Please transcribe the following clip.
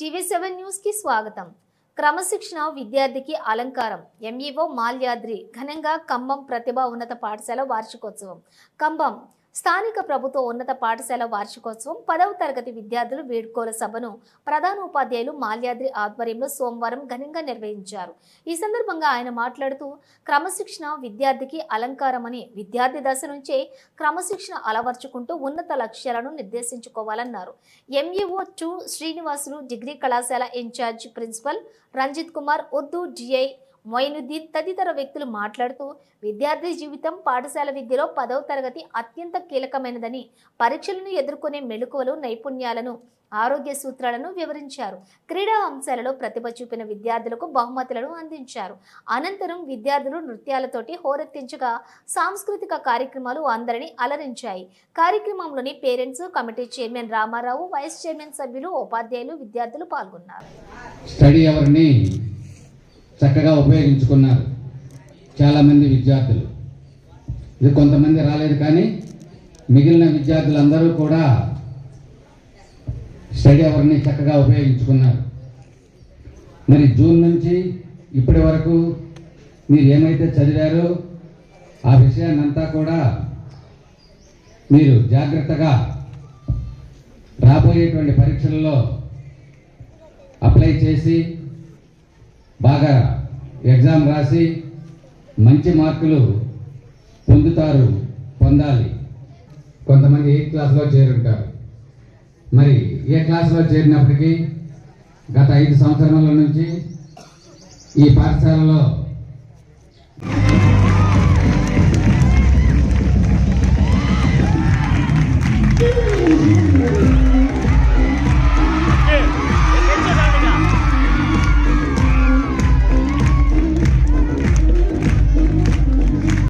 TV seven న్యూస్కి స్వాగతం. క్రమశిక్షణ విద్యార్థికి అలంకారం. ఎంఈఓ మాల్యాద్రి ఘనంగా కంబం ప్రతిభా ఉన్నత పాఠశాల వార్షికోత్సవం. కంబం స్థానిక ప్రభుత్వ ఉన్నత పాఠశాల వార్షికోత్సవం పదవ తరగతి విద్యార్థులు వేడుకోల సభను ప్రధాన ఉపాధ్యాయులు మాల్యాద్రి ఆధ్వర్యంలో సోమవారం ఘనంగా నిర్వహించారు. ఈ సందర్భంగా ఆయన మాట్లాడుతూ క్రమశిక్షణ విద్యార్థికి అలంకారమని విద్యార్థి దశ నుంచే క్రమశిక్షణ అలవర్చుకుంటూ ఉన్నత లక్ష్యాలను నిర్దేశించుకోవాలన్నారు. M E O two Srinivasulu degree కళాశాల incharge principal Ranjit Kumar Urdu D I Moinuddin తదితర వ్యక్తులు మాట్లాడుతూ విద్యార్థి జీవితం పాఠశాల విద్యలో పదవ తరగతి అత్యంత కీలకమైనదని పరీక్షలను ఎదుర్కొనే మెళుకువలు నైపుణ్యాలను ఆరోగ్య సూత్రాలను వివరించారు. క్రీడా అంశాలలో ప్రతిభ చూపిన విద్యార్థులకు బహుమతులను అందించారు. అనంతరం విద్యార్థులు నృత్యాలతోటి హోరెత్తించగా సాంస్కృతిక కార్యక్రమాలు అందరినీ అలరించాయి. కార్యక్రమంలోని parents committee chairman Ramarao vice chairman సభ్యులు ఉపాధ్యాయులు విద్యార్థులు పాల్గొన్నారు. స్టడీ అవర్ని చక్కగా ఉపయోగించుకున్నారు. చాలామంది విద్యార్థులు. ఇది కొంతమంది రాలేదు కానీ మిగిలిన విద్యార్థులందరూ కూడా స్టడీ అవర్ని చక్కగా ఉపయోగించుకున్నారు. మరి జూన్ నుంచి ఇప్పటి వరకు మీరు ఏమైతే చదివారో ఆ విషయాన్ని అంతా కూడా మీరు జాగ్రత్తగా రాబోయేటువంటి పరీక్షల్లో అప్లై చేసి బాగా ఎగ్జామ్ రాసి మంచి మార్కులు పొందుతారు పొందాలి. కొంతమంది ఏ క్లాస్లో చేరుంటారు? మరి ఏ క్లాస్లో చేరినప్పటికీ గత ఐదు సంవత్సరాల నుంచి ఈ పాఠశాలలో